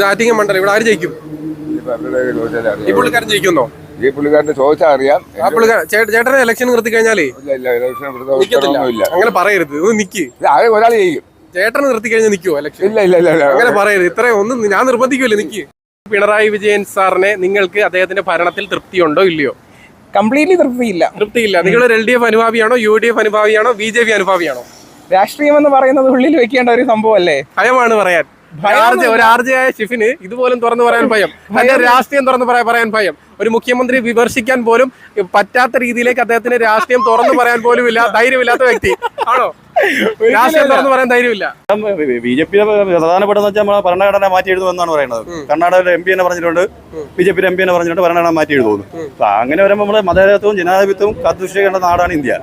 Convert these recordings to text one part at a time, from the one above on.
ഇത് ആറ്റിങ്ങൽ മണ്ഡലം ഇവിടെ ആര് ജയിക്കും? ഈ. പുള്ളിക്കാരൻ ജയിക്കുന്നോ ഈ പുള്ളിക്കാരന്റെ ചോദിച്ചാൽ അറിയാം. ആ പുള്ളിക്കാരൻ ചേട്ടനെ ഇലക്ഷൻ നിർത്തി കഴിഞ്ഞാലേ? നിക്കത്തില്ല. അങ്ങനെ പറയരുത് ഇത് നിക്ക്. ഒരാൾ ചെയ്യും ചേട്ടനെ നിർത്തി കഴിഞ്ഞാൽ നിക്കോ ഇലക്ഷൻ ഇല്ല ഇല്ല അങ്ങനെ പറയരുത് ഇത്രയും ഒന്നും ഞാൻ നിർബന്ധിക്കുമല്ലോ നിക്ക്. പിണറായി വിജയൻ സാറിനെ നിങ്ങൾക്ക് അദ്ദേഹത്തിന്റെ ഭരണത്തിൽ തൃപ്തിയുണ്ടോ ഇല്ലയോ? കംപ്ലീറ്റ്ലി തൃപ്തിയില്ല. തൃപ്തിയില്ല. നിങ്ങൾ എൽ ഡി എഫ് അനുഭാവിയാണോ യു ഡി എഫ് അനുഭാവിയാണോ ബി ജെ പി അനുഭാവിയാണോ? രാഷ്ട്രീയം എന്ന് പറയുന്നത് ഉള്ളിൽ വെക്കേണ്ട ഒരു സംഭവമല്ലേ? ഭയമാണ് പറയാൻ. ഒരു ആർജയായ ഷിഫിന് ഇതുപോലും തുറന്നു പറയാൻ ഭയം. തന്റെ രാഷ്ട്രീയം തുറന്നു പറയാൻ പറയാൻ ഭയം. ഒരു മുഖ്യമന്ത്രി വിമർശിക്കാൻ പോലും പറ്റാത്ത രീതിയിലേക്ക് അദ്ദേഹത്തിന് രാഷ്ട്രീയം തുറന്നു പറയാൻ പോലും ഇല്ല ധൈര്യമില്ലാത്ത വ്യക്തി. ആണോ? രാഷ്ട്രീയം തുറന്നു പറയാൻ ധൈര്യമില്ല. ബി ജെ പിയുടെ പ്രധാനപ്പെട്ടെന്ന് വെച്ചാൽ നമ്മളെ ഭരണഘടന മാറ്റി എഴുതുമെന്നാണ് പറയുന്നത്. കർണാടകയിലെ എം പി എന്നെ പറഞ്ഞിട്ടുണ്ട്. ബി ജെ പിയുടെ എം പി എന്നെ പറഞ്ഞിട്ടുണ്ട് ഭരണഘടന മാറ്റി എഴുതുന്നു അപ്പൊ അങ്ങനെ വരുമ്പോൾ നമ്മൾ മതേതത്വവും ജനാധിപത്യവും കാത്തുസൂക്ഷിക്കേണ്ട നാടാണ് ഇന്ത്യ.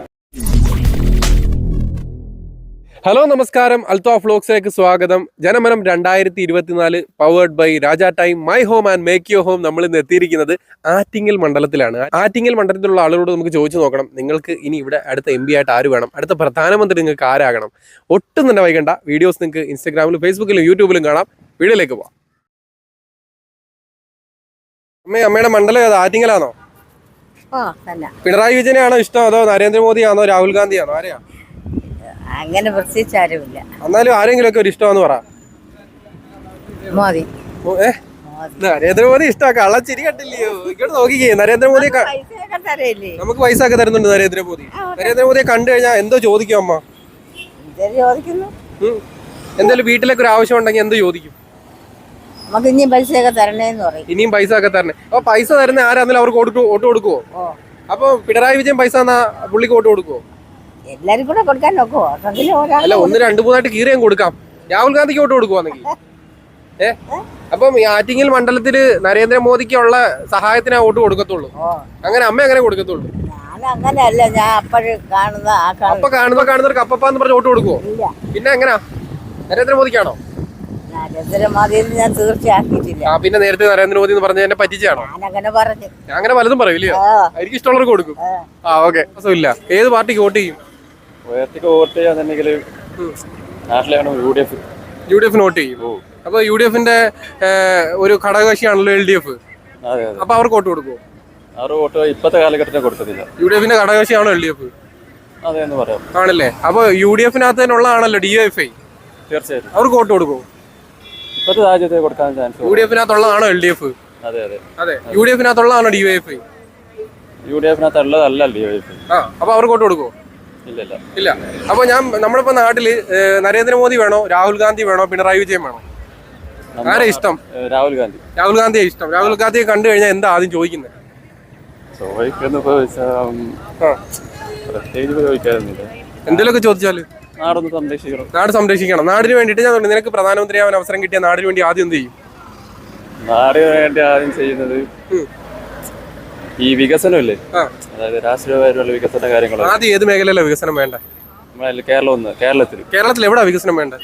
ഹലോ നമസ്കാരം. അൽത്തോ ഫ്ലോക്സിലേക്ക് സ്വാഗതം. ജനമനം രണ്ടായിരത്തി ഇരുപത്തിനാല് powered by Raja time my home and make your home നമ്മൾ ഇന്ന് എത്തിയിരിക്കുന്നത് ആറ്റിങ്ങൽ മണ്ഡലത്തിലാണ്. ആറ്റിങ്ങൽ മണ്ഡലത്തിലുള്ള ആളുകളോട് നമുക്ക് ചോദിച്ചു നോക്കണം. നിങ്ങൾക്ക് ഇനി ഇവിടെ അടുത്ത എം ആയിട്ട് ആര് വേണം? അടുത്ത പ്രധാനമന്ത്രി നിങ്ങൾക്ക് ആരാകണം? ഒട്ടും തന്നെ വൈകണ്ട. വീഡിയോസ് നിങ്ങൾക്ക് ഇൻസ്റ്റാഗ്രാമിലും ഫേസ്ബുക്കിലും യൂട്യൂബിലും കാണാം. വീഡിയോയിലേക്ക് പോവാം. അമ്മേ അമ്മയുടെ മണ്ഡലം ഏതാ? ആറ്റിങ്ങലാണോ? പിണറായി വിജയനാണോ ഇഷ്ടം? അതോ നരേന്ദ്രമോദിയാണോ? രാഹുൽ ഗാന്ധിയാണോ? ആരെയാ? അങ്ങനെ പ്രത്യേകിച്ച് ആരുമില്ല. എന്നാലും ആരെങ്കിലും ഒക്കെ ഒരു ഇഷ്ടമാന്ന് പറ. മോദി. നരേന്ദ്രമോദി ഇഷ്ടമാ കള്ളച്ചിരി കണ്ടില്ലയോ? ഇങ്ങോട്ട് നോക്കിക്കേ. നരേന്ദ്രമോദി നമുക്ക് പൈസ ഒക്കെ തരുന്നുണ്ട് നരേന്ദ്രമോദി. നരേന്ദ്രമോദിയെ കണ്ടു കഴിഞ്ഞാൽ എന്തോ ചോദിക്കും അമ്മ. എന്തായാലും വീട്ടിലേക്ക് ഒരു ആവശ്യം ഉണ്ടെങ്കിൽ എന്ത് ചോദിക്കും? നമുക്ക് ഇനിയും പൈസയൊക്കെ തരണേന്ന് പറയും. ഇനിയും പൈസ ഒക്കെ തരണേ. അപ്പൊ പൈസ തരുന്ന ആരാന്നാലും അവർക്ക് വോട്ട് കൊടുക്കുവോ അപ്പൊ പിണറായി വിജയൻ പൈസ എന്നാ പുള്ളിക്ക് വോട്ട് കൊടുക്കുവോ? എല്ലാരും കൂടെ കൊടുക്കാൻ അതെങ്കിലും ഒരാൾ അല്ല ഒന്ന് രണ്ട് മൂന്നായിട്ട് കീറിയും കൊടുക്കാം. രാഹുൽ ഗാന്ധിക്ക് വോട്ട് കൊടുക്കുവാണെങ്കിൽ ഏ? അപ്പം ഈ ആറ്റിങ്ങൽ മണ്ഡലത്തിൽ നരേന്ദ്രമോദിക്കുള്ള സഹായത്തിന് വോട്ട് കൊടുക്കത്തുള്ളൂ. ഓ. അങ്ങനെ അമ്മ അങ്ങനെ കൊടുക്കത്തുള്ളൂ. ഞാൻ അങ്ങനെയല്ല ഞാൻ അപ്പോഴും കാണുന്ന ആ അപ്പൊ കാണുന്ന കാണുമ്പോ കാണുന്നവർക്ക് അപ്പപ്പാന്ന് പറഞ്ഞ് വോട്ട് കൊടുക്കുവോ? ഇല്ല. പിന്നെ എങ്ങനാ? നരേന്ദ്രമോദിക്കാണോ? നരേന്ദ്രമോദിയിൽ ഞാൻ തീർച്ചയാക്കിയിട്ടില്ല. ആ പിന്നെ നേരത്തെ നരേന്ദ്രമോദി എന്ന് പറഞ്ഞ എന്നെ പറ്റിച്ചാണോ? ഞാൻ അങ്ങനെ പറഞ്ഞു. അങ്ങനെ പലതും പറയില്ലയോ ആ. എനിക്ക് ഇഷ്ടമുള്ളവർക്ക് കൊടുക്കും. ആ. ആ ഓക്കെ. ഇല്ല ഏത് പാർട്ടിക്ക് വോട്ട് ചെയ്യും? ഉയർത്തിക്ക് വോട്ട് ചെയ്യാന്നുണ്ടെങ്കിൽ നാട്ടിലാണ് U D F U D F vote ചെയ്യും അപ്പൊ യു ഡി എഫിന്റെ ഒരു ഘടകകക്ഷിയാണല്ലോ എൽ ഡി എഫ് അപ്പൊ അവർക്ക് വോട്ട് കൊടുക്കുമോ അവർ വോട്ട് ഇപ്പോഴത്തെ കാലഘട്ടത്തിൽ കൊടുത്തില്ല യു ഡി എഫിന്റെ ഘടകകക്ഷിയാണോ എൽ ഡി എഫ് അതെ എന്ന് പറയാം. ആണല്ലേ? അപ്പൊ യു ഡി എഫിനകത്ത് തന്നെ ഉള്ളതാണല്ലോ ഡി എഫ് ഐ തീർച്ചയായിട്ടും. അവർക്ക് വോട്ട് കൊടുക്കുമോ ഇപ്പോഴത്തെ രാജ്യത്തെ കൊടുക്കാൻ ചാൻസ് യു ഡി എഫിനകത്തുള്ളതാണോ എൽ ഡി എഫ് അതെ അതെ. അതെ. U D എഫിനകത്തുള്ളതാണോ D F I U D എഫിനകത്ത് ഉള്ളതല്ല യു ഡി എഫ് ഐ അപ്പൊ അവർക്ക് വോട്ട് കൊടുക്കുമോ ഇല്ല. അപ്പൊ ഞാൻ നമ്മളിപ്പോ നാട്ടിൽ നരേന്ദ്രമോദി വേണോ രാഹുൽ ഗാന്ധി വേണോ പിണറായി വിജയൻ വേണോ? ആരെ ഇഷ്ടം? രാഹുൽ ഗാന്ധി. രാഹുൽ ഗാന്ധിയെ ഇഷ്ടം. രാഹുൽ ഗാന്ധിയെ കണ്ടു കഴിഞ്ഞാൽ എന്താ ആദ്യം ചോദിക്കുന്നത് ചോദിക്കുന്ന ചോദിച്ചാൽ ആ. പ്രത്യേകിച്ച് ചോദിക്കാറുന്നില്ല എന്തെങ്കിലുമൊക്കെ ചോദിച്ചാൽ? നാടൊന്ന് സംരക്ഷിക്കണം. നാട് സംരക്ഷിക്കണം. നാടിന് വേണ്ടിയിട്ട് ഞാൻ നിനക്ക് പ്രധാനമന്ത്രിയാവാൻ അവസരം കിട്ടിയ നാടിന് വേണ്ടി ആദ്യം എന്ത് ചെയ്യും? നാടിന് വേണ്ടി ആദ്യം ചെയ്യുന്നത്. ഈ വികസനമല്ലേ? അതായത് രാഷ്ട്രീയപരമായിട്ടുള്ള വികസന കാര്യങ്ങൾ ആദ്യം ഏത് മേഖലയിലെ വികസനം വേണ്ട? നമ്മളെ കേരളം ഒന്ന് കേരളത്തിൽ കേരളത്തിൽ എവിടെ വികസനം വേണ്ട?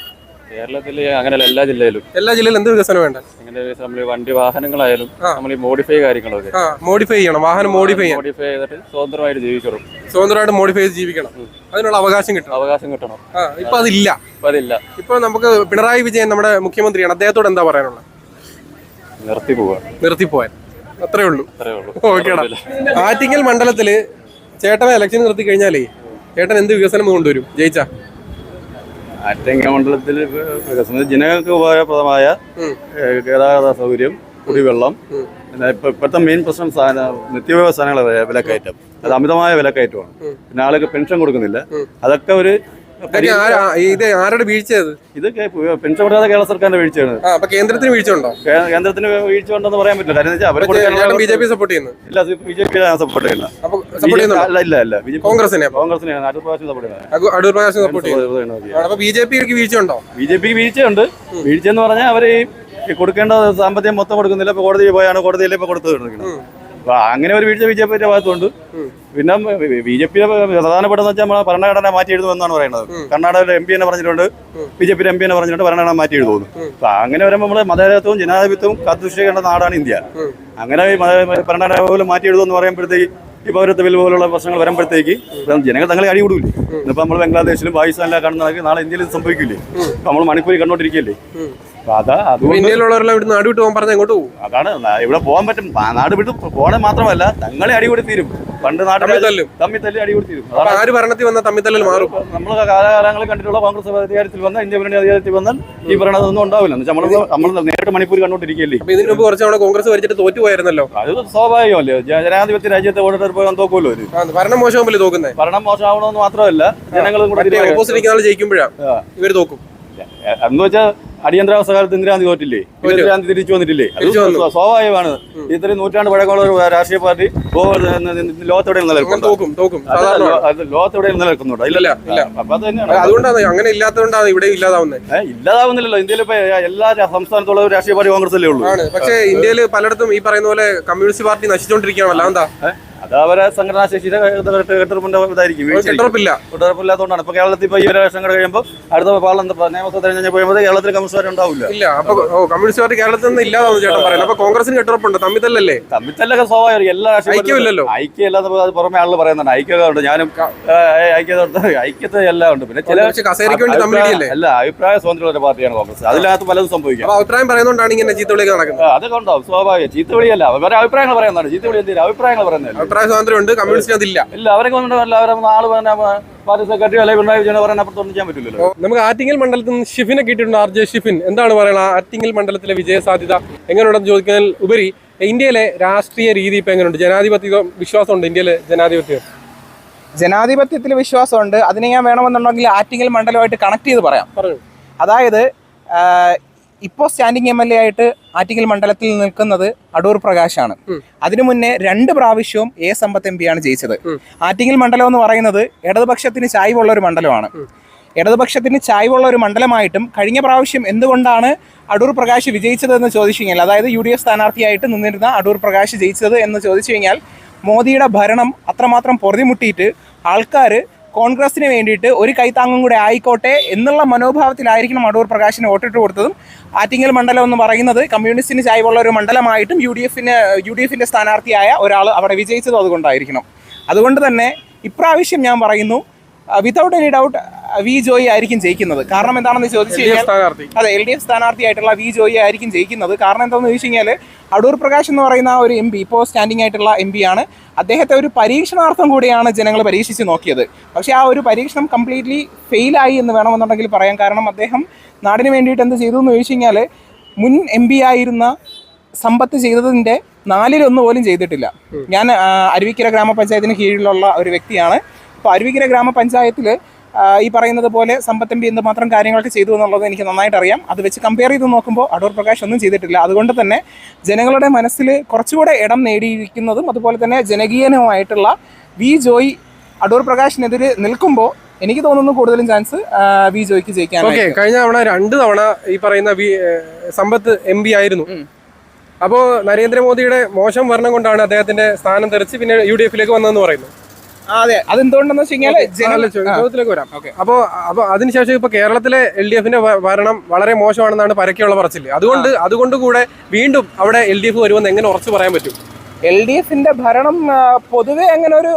കേരളത്തിൽ അങ്ങനെയല്ല എല്ലാ ജില്ലയിലും. എല്ലാ ജില്ലയിലും എന്ത് വികസനം വേണ്ട? അങ്ങനെ നമ്മൾ വണ്ടി വാഹനങ്ങളായാലും നമ്മൾ ഈ മോഡിഫൈ കാര്യങ്ങളൊക്കെ. മോഡിഫൈ ചെയ്യണം. വാഹനം മോഡിഫൈ മോഡിഫൈ ചെയ്തിട്ട് സ്വതന്ത്രമായിട്ട് ജീവിക്കണം സ്വതന്ത്രമായിട്ട് മോഡിഫൈ ചെയ്ത് ജീവിക്കണം. അതിനുള്ള അവകാശം കിട്ടണം. അവകാശം കിട്ടണം. ഇപ്പൊ അതില്ല. ഇപ്പൊ അതില്ല. ഇപ്പൊ നമുക്ക് പിണറായി വിജയൻ നമ്മുടെ മുഖ്യമന്ത്രിയാണ്. അദ്ദേഹത്തോട് എന്താ പറയാനുള്ളത്? നിർത്തി പോവാ നിർത്തി ഉള്ളൂ അത്രേ ഉള്ളൂ. ഓക്കേടാ ആറ്റിങ്ങൽ മണ്ഡലത്തിൽ ചേട്ടനെ ഇലക്ഷൻ നിർത്തി കഴിഞ്ഞാലേ ചേട്ടൻ എന്ത് വികസനം കൊണ്ടുവരും? ജയിച്ച? ആറ്റിങ്ങൽ മണ്ഡലത്തിൽ വികസനം ജനങ്ങൾക്ക് ഉപകാരപ്രദമായ ഗതാഗത സൗകര്യം കുടിവെള്ളം പിന്നെ ഇപ്പൊ ഇപ്പോഴത്തെ മെയിൻ പ്രശ്നം സാധന നിത്യോപയോഗ സാധനങ്ങളെ വിലക്കയറ്റം. അത് അമിതമായ വിലക്കയറ്റമാണ്. പിന്നെ ആളുകൾക്ക് പെൻഷൻ കൊടുക്കുന്നില്ല. അതൊക്കെ ഒരു ഇത് ആരുടെ വീഴ്ച അത് ഇത് പെൻഷൻ കൊടുക്കാതെ കേരള സർക്കാരിന്റെ വീഴ്ചയാണ്. അപ്പൊ കേന്ദ്രത്തിന് വീഴ്ച ഉണ്ടോ കേന്ദ്രത്തിന് വീഴ്ച ഉണ്ടെന്ന് പറയാൻ പറ്റില്ല. കാര്യം അവരെ ബി ജെ പി സപ്പോർട്ട് ചെയ്യുന്നു. ഇല്ല ബി ജെ പി സപ്പോർട്ട് ചെയ്യില്ല ഇല്ല ഇല്ല. കോൺഗ്രസിനെ? കോൺഗ്രസിനെ അടുത്ത പ്രാവശ്യം സപ്പോർട്ട് ചെയ്യുന്നത് അടൂർ പ്രകാശ് സപ്പോർട്ട് ചെയ്യുന്നു. അപ്പൊ ബി ജെ പിക്ക് വീഴ്ച ഉണ്ടോ ബി ജെ പിക്ക് വീഴ്ചയുണ്ട്. വീഴ്ച എന്ന് പറഞ്ഞാൽ അവർ ഈ കൊടുക്കേണ്ട സാമ്പത്തികം മൊത്തം കൊടുക്കുന്നില്ല. ഇപ്പൊ കോടതിയിൽ പോയാണ്. കോടതിയിൽ ഇപ്പൊ കൊടുത്തു അങ്ങനെ ഒരു വീഴ്ച ബി ജെ പിയുടെ ഭാഗത്തുണ്ട്. പിന്നെ ബി ജെ പിയുടെ പ്രധാനപ്പെട്ടെന്ന് വെച്ചാൽ നമ്മളെ ഭരണഘടന മാറ്റി എഴുതുമെന്നാണ് പറയുന്നത്. കർണാടകയിലെ എം പി എന്നെ പറഞ്ഞിട്ടുണ്ട് ബി ജെ പിയുടെ എം പി എന്നെ പറഞ്ഞിട്ടുണ്ട് ഭരണഘടന മാറ്റി എഴുതുന്നു അപ്പൊ അങ്ങനെ വരുമ്പോൾ നമ്മൾ മതേതത്വവും ജനാധിപത്യവും കാത്തുസൂക്ഷിക്കേണ്ട നാടാണ് ഇന്ത്യ. അങ്ങനെ ഭരണഘടന പോലും മാറ്റി എഴുതുമെന്ന് പറയുമ്പോഴത്തേക്ക് ഈ പൗരത്വ ബിൽ പോലുള്ള പ്രശ്നങ്ങൾ വരുമ്പോഴത്തേക്ക് ജനങ്ങൾ തങ്ങളെ അടികൂടില്ലേ ഇന്നിപ്പോ നമ്മൾ ബംഗ്ലാദേശിലും പാകിസ്ഥാനിലും കാണുന്ന നാളെ ഇന്ത്യയിലും സംഭവിക്കില്ലേ? നമ്മൾ മണിപ്പൂരിൽ കണ്ടോണ്ടിരിക്കുകയല്ലേ അപ്പൊ അതാ അപ്പൊ അതുകൊണ്ട് ഇന്ത്യയിലുള്ളവരെല്ലാം ഇവിടെ നാട് വിട്ട് പോകാൻ പറഞ്ഞാൽ എങ്ങോട്ട് പോകും? അതാണ് ഇവിടെ പോകാൻ പറ്റും. നാട് വിട്ട് പോകണേ മാത്രമല്ല തങ്ങളെ അടികൂടി തീരും. പണ്ട് നാട്ടിൽ തമ്മിൽ തല്ലും. അടികൂടി തീരും. അപ്പൊ ആര് ഭരണത്തിൽ വന്ന തമ്മിത്തല്ലിൽ മാറും? നമ്മൾ കാലകാലങ്ങളിൽ കണ്ടിട്ടുള്ള കോൺഗ്രസ് അധികാരത്തിൽ വന്നാൽ ഇന്ത്യ മുന്നണി അധികാരത്തിൽ വന്നാൽ ഈ ഭരണതൊന്നും ഉണ്ടാവില്ല. നമ്മൾ നമ്മൾ നേരിട്ട് മണിപ്പൂർ കണ്ടുകൊണ്ടിരിക്കുകയല്ലേ? ഇതിന് മുമ്പ് കുറച്ച് നമ്മുടെ കോൺഗ്രസ് ഭരിച്ചിട്ട് തോറ്റു പോയായിരുന്നല്ലോ? അത് സ്വാഭാവികമല്ലേ? ജനാധിപത്യ രാജ്യത്തെ വോട്ടെടുപ്പ് പോകാൻ തോക്കുമല്ലോ ഭരണം മോശമാകുമ്പോൾ തോക്കുന്നത് ഭരണം മോശമാവണമെന്ന് മാത്രമല്ല ജനങ്ങളും കൂടെ ഓപ്പോസിറ്റ് തോക്കും. എന്ന് വെച്ചാൽ അടിയന്തരാവസ്ഥ കാലത്ത് ഇന്ദിരാഗാന്ധി തോറ്റില്ലേ? ഇന്ദിരാഗാന്ധി തിരിച്ചു വന്നിട്ടില്ലേ? അത് സ്വാഭാവികമാണ്. ഇത്രയും നൂറ്റാണ്ട് പഴക്കമുള്ള ഒരു രാഷ്ട്രീയ പാർട്ടി ലോകത്തെവിടെ നിലനിൽക്കുന്നുണ്ടോ? ഇല്ല. അപ്പൊ അത് തന്നെയാണ്. അങ്ങനെ ഇല്ലാത്തതുകൊണ്ടാണ് ഇവിടെ ഇല്ലാതാവുന്നത് ഇല്ലാതാവുന്നില്ലല്ലോ. ഇന്ത്യയിൽ ഇപ്പൊ എല്ലാ സംസ്ഥാനത്തുള്ള ഒരു രാഷ്ട്രീയ പാർട്ടി കോൺഗ്രസ് അല്ലേ ഉള്ളൂ പക്ഷേ ഇന്ത്യയിൽ പലയിടത്തും ഈ പറയുന്ന പോലെ കമ്മ്യൂണിസ്റ്റ് പാർട്ടി നശിച്ചുകൊണ്ടിരിക്കുകയാണല്ലോ എന്താ അത് അവരെ സംഘടനാ ശേഷിയുടെ കെട്ടുറപ്പിന്റെ ഇതായിരിക്കും വീഴ്ചയായിരിക്കും. കെട്ടുറപ്പില്ല. കെട്ടുറപ്പില്ലാത്തതുകൊണ്ടാണ്. ഇപ്പൊ കേരളത്തിൽ ഇപ്പൊ ഈ ഒരു കൂടെ കഴിയുമ്പോൾ അടുത്ത പാർലമെന്റ് നിയമസഭ തെരഞ്ഞെടുപ്പ് കഴിയുമ്പോൾ കേരളത്തിൽ കമ്മ്യൂണിസ്റ്റ് ഉണ്ടാവില്ല. ഇല്ല അപ്പൊ കമ്മ്യൂണിസ്റ്റ് പാർട്ടി കേരളത്തിൽ നിന്ന് ഇല്ലാതെ ചേട്ടൻ പറയുന്നത് അപ്പൊ കോൺഗ്രസിന് കെട്ടുറപ്പുണ്ട് തമ്മിത്തല്ലല്ലേ? തമ്മിത്തല്ലൊക്കെ സ്വാഭാവികം എല്ലാ ഐക്യമില്ലല്ലോ. ഐക്യം അല്ലാതെ അത് പുറമെ ആളുകൾ പറയുന്നുണ്ട്. ഐക്യമൊക്കെ ഉണ്ട്. ഞാനും ഐക്യത്തോട്ട് ഐക്യത്തെ എല്ലാം ഉണ്ട്. പിന്നെ ചില അല്ല അഭിപ്രായ സ്വാതന്ത്ര്യമുള്ള പാർട്ടിയാണ് കോൺഗ്രസ്. അതിനകത്ത് പലതും സംഭവിക്കാം. അഭിപ്രായം പറയുന്നതുകൊണ്ടാണ് ഇങ്ങനെ ചീത്തവിളിയൊക്കെ നടക്കുന്നത്. അതൊക്കെ ഉണ്ടാവും. സ്വാഭാവികം. ചീത്തവിളിയല്ല അവരുടെ അഭിപ്രായങ്ങൾ പറയുന്നതാണ്. ചീത്തവിളി എന്തിനാ? അഭിപ്രായങ്ങൾ പറയുന്നില്ല അഭിപ്രായ സ്വാതന്ത്ര്യം ഉണ്ട് കമ്മ്യൂണിസ്റ്റ് അതില്ല. ഇല്ല അവരൊക്കെ അവരെ പറഞ്ഞ പാർട്ടി സെക്രട്ടറി അല്ലെങ്കിൽ പിണറായി വിജയനെ പറയാൻ അപ്പുറത്തൊന്നും ചെയ്യാൻ പറ്റില്ലല്ലോ നമുക്ക് ആറ്റിങ്ങൽ മണ്ഡലത്തിൽ നിന്ന് ഷിഫിനെ കിട്ടിയിട്ടുണ്ട് ആർ ജെ ഷിഫിൻ. എന്താണ് പറയുന്നത് ആറ്റിങ്ങൽ മണ്ഡലത്തിലെ വിജയ സാധ്യത എങ്ങനെയുണ്ടെന്ന് ചോദിക്കുന്നതിൽ ഉപരി ഇന്ത്യയിലെ രാഷ്ട്രീയ രീതി ഇപ്പൊ എങ്ങനെയുണ്ട്? ജനാധിപത്യ വിശ്വാസമുണ്ട് ഇന്ത്യയിലെ ജനാധിപത്യം? ജനാധിപത്യത്തിൽ വിശ്വാസമുണ്ട്. അതിനെ ഞാൻ വേണമെന്നുണ്ടെങ്കിൽ ആറ്റിങ്ങൽ മണ്ഡലമായിട്ട് കണക്ട് ചെയ്ത് പറയാം. അതായത് ഇപ്പോൾ സ്റ്റാൻഡിംഗ് എം എൽ എ ആയിട്ട് ആറ്റിങ്ങൽ മണ്ഡലത്തിൽ നിൽക്കുന്നത് അടൂർ പ്രകാശാണ്. അതിനു മുന്നേ രണ്ട് പ്രാവശ്യവും എ സമ്പത്ത് എം പിയാണ് ജയിച്ചത്. ആറ്റിങ്ങൽ മണ്ഡലം എന്ന് പറയുന്നത് ഇടതുപക്ഷത്തിന് ചായ്വുള്ള ഒരു മണ്ഡലമാണ്. ഇടതുപക്ഷത്തിന് ചായ്വുള്ള ഒരു മണ്ഡലമായിട്ടും കഴിഞ്ഞ പ്രാവശ്യം എന്തുകൊണ്ടാണ് അടൂർ പ്രകാശ് വിജയിച്ചതെന്ന് ചോദിച്ചു കഴിഞ്ഞാൽ അതായത് യു ഡി എഫ് സ്ഥാനാർത്ഥിയായിട്ട് നിന്നിരുന്ന അടൂർ പ്രകാശ് ജയിച്ചത് എന്ന് ചോദിച്ചു കഴിഞ്ഞാൽ മോദിയുടെ ഭരണം അത്രമാത്രം പൊറുതിമുട്ടിയിട്ട് ആൾക്കാർ കോൺഗ്രസിന് വേണ്ടിയിട്ട് ഒരു കൈത്താങ്ങും കൂടെ ആയിക്കോട്ടെ എന്നുള്ള മനോഭാവത്തിലായിരിക്കണം അടൂർ പ്രകാശിന് വോട്ടിട്ട് കൊടുത്തതും. ആറ്റിങ്ങൽ മണ്ഡലം എന്ന് പറയുന്നത് കമ്മ്യൂണിസ്റ്റിന് ചായ്വുള്ള ഒരു മണ്ഡലമായിട്ടും യു ഡി എഫിന് യു ഡി എഫിന്റെ സ്ഥാനാർത്ഥിയായ ഒരാൾ അവിടെ വിജയിച്ചതും അതുകൊണ്ടായിരിക്കണം. അതുകൊണ്ട് തന്നെ ഇപ്രാവശ്യം ഞാൻ പറയുന്നു without any doubt V Joy ആയിരിക്കും ജയിക്കുന്നത്. കാരണം എന്താണെന്ന് ചോദിച്ചു കഴിഞ്ഞാൽ അതെ എൽ ഡി എഫ് സ്ഥാനാർത്ഥിയായിട്ടുള്ള വി ജോയി ആയിരിക്കും ജയിക്കുന്നത്. കാരണം എന്താണെന്ന് ചോദിച്ചു കഴിഞ്ഞാൽ അടൂർ പ്രകാശ് എന്ന് പറയുന്ന ഒരു എം പി ഇപ്പോൾ സ്റ്റാൻഡിംഗ് ആയിട്ടുള്ള എം പി ആണ്. അദ്ദേഹത്തെ ഒരു പരീക്ഷണാർത്ഥം കൂടിയാണ് ജനങ്ങൾ പരീക്ഷിച്ച് നോക്കിയത്. പക്ഷേ ആ ഒരു പരീക്ഷണം കംപ്ലീറ്റ്ലി ഫെയിലായി എന്ന് വേണമെന്നുണ്ടെങ്കിൽ പറയാം. കാരണം അദ്ദേഹം നാടിന് വേണ്ടിയിട്ട് എന്ത് ചെയ്തു എന്ന് ചോദിച്ചു കഴിഞ്ഞാൽ മുൻ എം പി ആയിരുന്ന സമ്പത്ത് ചെയ്തതിന്റെ നാലിലൊന്ന് പോലും ചെയ്തിട്ടില്ല. ഞാൻ അരുവിക്കര ഗ്രാമപഞ്ചായത്തിന് കീഴിലുള്ള ഒരു വ്യക്തിയാണ്. അപ്പോൾ അരുവിക്കര ഗ്രാമപഞ്ചായത്തിൽ ഈ പറയുന്നത് പോലെ സമ്പത്ത് എം പി എന്തുമാത്രം കാര്യങ്ങളൊക്കെ ചെയ്തു എന്നുള്ളത് എനിക്ക് നന്നായിട്ട് അറിയാം അത് വെച്ച് കമ്പയർ ചെയ്ത് നോക്കുമ്പോൾ അടൂർ പ്രകാശ് ഒന്നും ചെയ്തിട്ടില്ല. അതുകൊണ്ട് തന്നെ ജനങ്ങളുടെ മനസ്സിൽ കുറച്ചുകൂടെ ഇടം നേടിയിരിക്കുന്നതും അതുപോലെ തന്നെ ജനകീയനുമായിട്ടുള്ള വി ജോയ് അടൂർ പ്രകാശിനെതിരെ നിൽക്കുമ്പോൾ എനിക്ക് തോന്നുന്നു കൂടുതലും ചാൻസ് വി ജോയ്ക്ക് ജയിക്കാൻ ഓക്കെ കഴിഞ്ഞ തവണ രണ്ട് തവണ ഈ പറയുന്ന വി സമ്പത്ത് എം പി ആയിരുന്നു. അപ്പോ നരേന്ദ്രമോദിയുടെ മോശം ഭരണം കൊണ്ടാണ് അദ്ദേഹത്തിന്റെ സ്ഥാനം തെറിച്ച് പിന്നെ യു ഡി എഫിലേക്ക് വന്നതെന്ന് പറയുന്നു. അതെന്തുകൊണ്ടെന്ന് വെച്ച് കഴിഞ്ഞാൽ ചോദ്യത്തിലേക്ക് വരാം. അപ്പോ അപ്പൊ അതിനുശേഷം ഇപ്പൊ കേരളത്തിലെ എൽ ഡി എഫിന്റെ ഭരണം വളരെ മോശമാണെന്നാണ് പരക്കെയുള്ള പറച്ചിൽ അതുകൊണ്ട് അതുകൊണ്ട് കൂടെ വീണ്ടും അവിടെ എൽ ഡി എഫ് വരുമെന്ന് എങ്ങനെ ഉറച്ചു പറയാൻ പറ്റും? എൽ ഡി എഫിന്റെ ഭരണം പൊതുവെ അങ്ങനെ ഒരു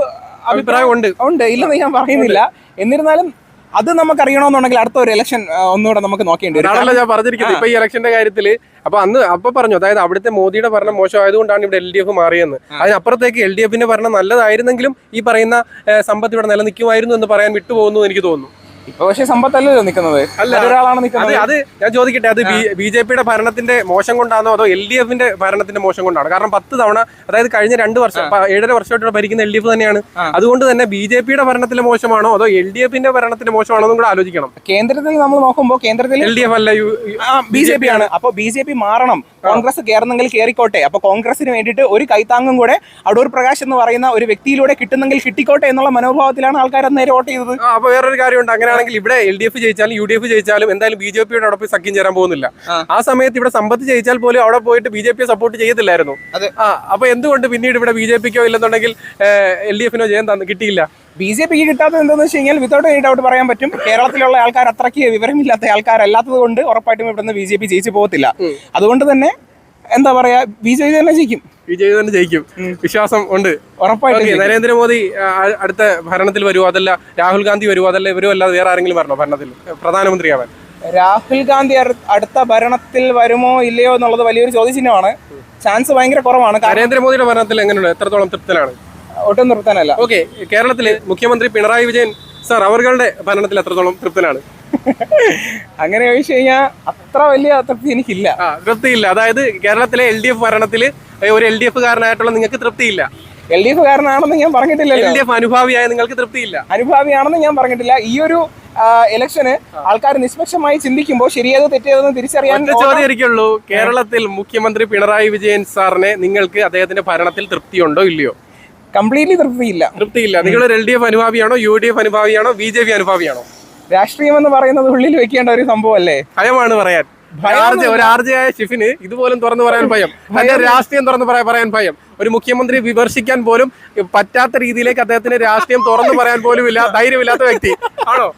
അഭിപ്രായം ഉണ്ട്. ഉണ്ട്. ഇല്ലെന്ന് ഞാൻ പറയുന്നില്ല. എന്നിരുന്നാലും അത് നമുക്ക് അറിയണമെന്നുണ്ടെങ്കിൽ അടുത്ത ഒരു ഇലക്ഷൻ ഒന്നുകൂടെ നമുക്ക് നോക്കേണ്ടി വരും. അതല്ല ഞാൻ പറഞ്ഞിരിക്കുന്നത്. ഇപ്പൊ ഈ ഇലക്ഷന്റെ കാര്യത്തിൽ അപ്പൊ അന്ന് അപ്പൊ പറഞ്ഞു അതായത് അവിടുത്തെ മോദിയുടെ ഭരണം മോശമായതുകൊണ്ടാണ് ഇവിടെ എൽ ഡി എഫ് മാറിയെന്ന്. അതിനപ്പുറത്തേക്ക് എൽ ഡി എഫിന്റെ ഭരണം നല്ലതായിരുന്നെങ്കിലും ഈ പറയുന്ന സമ്പത്ത് ഇവിടെ നിലനിൽക്കുമായിരുന്നു എന്ന് പറയാൻ വിട്ടുപോകുന്നു എനിക്ക് തോന്നുന്നു. ഇപ്പൊ പക്ഷെ സമ്പത്തല്ലല്ലോ നിൽക്കുന്നത് അല്ല. ഒരാളാണ് നിൽക്കുന്നത് അത് ഞാൻ ചോദിക്കട്ടെ അത് ബി ജെ പിയുടെ ഭരണത്തിന്റെ മോശം കൊണ്ടാണോ അതോ എൽ ഡി എഫിന്റെ ഭരണത്തിന്റെ മോശം കൊണ്ടാണ്? കാരണം പത്ത് തവണ അതായത് കഴിഞ്ഞ രണ്ട് വർഷം ഏഴര വർഷമായിട്ട് ഭരിക്കുന്ന എൽ ഡി എഫ് തന്നെയാണ്. അതുകൊണ്ട് തന്നെ ബി ജെ പിയുടെ ഭരണത്തിലെ മോശമാണോ അതോ എൽ ഡി എഫിന്റെ ഭരണത്തിന്റെ മോശമാണോ എന്നും കൂടെ ആലോചിക്കണം. കേന്ദ്രത്തിൽ നമ്മൾ നോക്കുമ്പോൾ കേന്ദ്രത്തിൽ എൽ ഡി എഫ് അല്ല ബി ജെ പി ആണ്. അപ്പൊ ബി ജെ പി മാറണം. കോൺഗ്രസ് കയറുന്നെങ്കിൽ കയറിക്കോട്ടെ അപ്പൊ കോൺഗ്രസിന് വേണ്ടിയിട്ട് ഒരു കൈത്താങ്ങും കൂടെ അടൂർ പ്രകാശ് എന്ന് പറയുന്ന ഒരു വ്യക്തിയിലൂടെ കിട്ടുന്നെങ്കിൽ കിട്ടിക്കോട്ടെ എന്നുള്ള മനോഭാവത്തിലാണ് ആൾക്കാർ നേരെ വോട്ട് ചെയ്തത്. അപ്പോൾ അപ്പൊ വേറൊരു കാര്യമുണ്ട്. അങ്ങനെയാണെങ്കിൽ ഇവിടെ എൽ ഡി എഫ് ജയിച്ചാലും യു ഡി എഫ് ജയിച്ചാലും എന്തായാലും ബി ജെ പിയുടെ അവിടെ പോയി സഖ്യം ചേരാൻ പോകുന്നില്ല. ആ. സമയത്ത് ഇവിടെ സമ്പത്ത് ജയിച്ചാൽ പോലും അവിടെ പോയിട്ട് ബി ജെ പിയെ സപ്പോർട്ട് ചെയ്യത്തില്ലായിരുന്നു. ആ അപ്പൊ എന്തുകൊണ്ട് പിന്നീട് ഇവിടെ ബി ജെ പിക്കോ ഇല്ലെന്നുണ്ടെങ്കിൽ എൽ ഡി എഫിനോ ജയം തന്നെ കിട്ടിയില്ല? ബി ജെ പിക്ക് കിട്ടാത്തത് എന്താണെന്ന് വെച്ച് കഴിഞ്ഞാൽ വിതൗട്ട് എനി ഡൗട്ട് പറയാൻ പറ്റും. കേരളത്തിലുള്ള ആൾക്കാർ അത്രയ്ക്ക് വിവരമില്ലാത്ത ആൾക്കാരല്ലാത്തത് കൊണ്ട് ഉറപ്പായിട്ടും ഇവിടുന്ന് ബി ജെ പി ജയിച്ചു പോകത്തില്ല. അതുകൊണ്ട് തന്നെ എന്താ പറയാ ബി ജെ പി തന്നെ ജയിക്കും. ബി ജെ പി തന്നെ ജയിക്കും. വിശ്വാസം ഉണ്ട്. ഉറപ്പായിട്ടും. നരേന്ദ്രമോദി അടുത്ത ഭരണത്തിൽ വരുമോ അതല്ല രാഹുൽ ഗാന്ധി വരുമോ അതല്ല ഇവരും അല്ലാതെ വേറെ ആരെങ്കിലും വരണോ ഭരണത്തിൽ? പ്രധാനമന്ത്രിയാവാൻ രാഹുൽ ഗാന്ധി അടുത്ത ഭരണത്തിൽ വരുമോ ഇല്ലയോ എന്നുള്ളത് വലിയൊരു ചോദ്യചിഹ്നമാണ്. ചാൻസ് ഭയങ്കര കുറവാണ്. നരേന്ദ്രമോദിയുടെ ഭരണത്തിൽ എങ്ങനെയുണ്ട്? എത്രത്തോളം തൃപ്തനാണ്? ഒട്ടും തൃപ്തനല്ല. ഓക്കെ കേരളത്തിലെ മുഖ്യമന്ത്രി പിണറായി വിജയൻ സാർ അവരുടെ ഭരണത്തിൽ എത്രത്തോളം തൃപ്തനാണ്? അങ്ങനെ ചോദിച്ചു കഴിഞ്ഞാൽ അത്ര വലിയ തൃപ്തി എനിക്കില്ല. തൃപ്തിയില്ല. അതായത് കേരളത്തിലെ എൽ ഡി എഫ് ഭരണത്തിൽ ഒരു എൽ ഡി എഫ് കാരനായിട്ടുള്ള നിങ്ങൾക്ക് തൃപ്തിയില്ല. എൽ ഡി എഫ് കാരനാണെന്ന് ഞാൻ പറഞ്ഞിട്ടില്ല എൽ ഡി എഫ് അനുഭാവിയായ നിങ്ങൾക്ക് തൃപ്തിയില്ല. അനുഭാവിയാണെന്ന് ഞാൻ പറഞ്ഞിട്ടില്ല. ഈ ഒരു ഇലക്ഷന് ആൾക്കാർ നിഷ്പക്ഷമായി ചിന്തിക്കുമ്പോൾ ശരിയേത് തെറ്റേതെന്ന് തിരിച്ചറിയാൻ ചോദ്യമായിരിക്കുള്ളൂ. ചോദ്യം കേരളത്തിൽ മുഖ്യമന്ത്രി പിണറായി വിജയൻ സാറിനെ നിങ്ങൾക്ക് അദ്ദേഹത്തിന്റെ ഭരണത്തിൽ തൃപ്തിയുണ്ടോ ഇല്ലയോ? കംപ്ലീറ്റ്ലി തൃപ്തിയില്ല. തൃപ്തിയില്ല. നിങ്ങൾ എൽ ഡി എഫ് അനുഭാവിയാണോ യു ഡി എഫ് അനുഭാവിയാണോ ബി ജെ പി അനുഭാവിയാണോ? രാഷ്ട്രീയം എന്ന് പറയുന്നത് ഉള്ളിൽ വെക്കേണ്ട ഒരു സംഭവമല്ലേ? ഭയമാണ് പറയാൻ. ഒരു ആർജയായ ഷിഫിന് ഇതുപോലും തുറന്നു പറയാൻ ഭയം. തന്റെ രാഷ്ട്രീയം തുറന്നു പറയാൻ ഭയം. ഒരു മുഖ്യമന്ത്രി വിമർശിക്കാൻ പോലും പറ്റാത്ത രീതിയിലേക്ക് അദ്ദേഹത്തിന് രാഷ്ട്രീയം തുറന്നു പറയാൻ പോലും ഇല്ല ധൈര്യമില്ലാത്ത വ്യക്തി. ആണോ?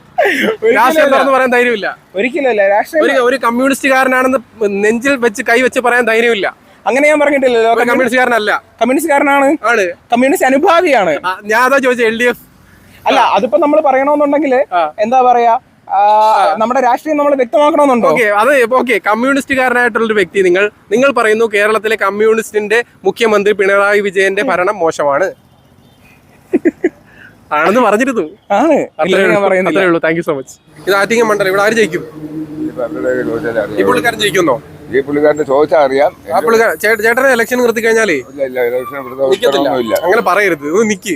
രാഷ്ട്രീയം തുറന്നു പറയാൻ ധൈര്യമില്ല. ഒരിക്കലല്ല രാഷ്ട്രീയം ഒരു കമ്മ്യൂണിസ്റ്റുകാരനാണെന്ന് നെഞ്ചിൽ വെച്ച് കൈവച്ച് പറയാൻ ധൈര്യമില്ല. അങ്ങനെ ഞാൻ പറഞ്ഞിട്ടില്ലല്ലോ. കമ്മ്യൂണിസ്റ്റുകാരനല്ല. കമ്മ്യൂണിസ്റ്റുകാരനാണ്. ആണ്. കമ്മ്യൂണിസ്റ്റ് അനുഭാവിയാണ്. ഞാൻ അതാ ചോദിച്ചത് എൽ ഡി എഫ് അല്ല അതിപ്പോ നമ്മൾ പറയണമെന്നുണ്ടെങ്കിൽ എന്താ പറയാ? നമ്മുടെ രാഷ്ട്രീയം നമ്മൾ വ്യക്തമാക്കണമെന്നുണ്ടോ? ഓക്കെ അത് ഓക്കെ കമ്മ്യൂണിസ്റ്റുകാരനായിട്ടുള്ള ഒരു വ്യക്തി നിങ്ങൾ നിങ്ങൾ പറയുന്നു കേരളത്തിലെ കമ്മ്യൂണിസ്റ്റിന്റെ മുഖ്യമന്ത്രി പിണറായി വിജയന്റെ ഭരണം മോശമാണ്. ആണെന്ന് പറഞ്ഞിരുന്നു. ആണ്. അത്രേ ഉള്ളൂ. Thank you so much. ഇത് ആറ്റിങ്ങൽ മണ്ഡലം ഇവിടെ ആര് ജയിക്കും? ഈ പുള്ളിക്കാരൻ ജയിക്കുന്നോ ഈ പുള്ളിക്കാരന്റെ ചോദിച്ചാൽ അറിയാം. ചേട്ടനെ ഇലക്ഷൻ നിർത്തി കഴിഞ്ഞാലേ? ഇല്ല ഇല്ല ഇലക്ഷൻ നിക്കത്തില്ല. പ്രവർത്തനമൊന്നുമില്ല അങ്ങനെ പറയരുത്. നിക്ക്.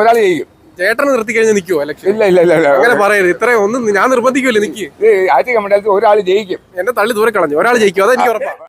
ഒരാൾ ചെയ്യും ചേട്ടനെ നിർത്തി കഴിഞ്ഞാൽ നിൽക്കുവോ ഇലക്ഷൻ ഇല്ല ഇല്ല ഇല്ല അങ്ങനെ പറയരുത്. ഇത്രയും ഒന്നും ഞാൻ നിർബന്ധിക്കുമല്ലേ നിക്ക്. ആഴ്ച മണ്ഡലത്തിൽ ഒരാൾ ജയിക്കും. എന്നെ തള്ളി ദൂരെ കളഞ്ഞു. ഒരാൾ ജയിക്കും. അതെനിക്ക് ഉറപ്പാണ്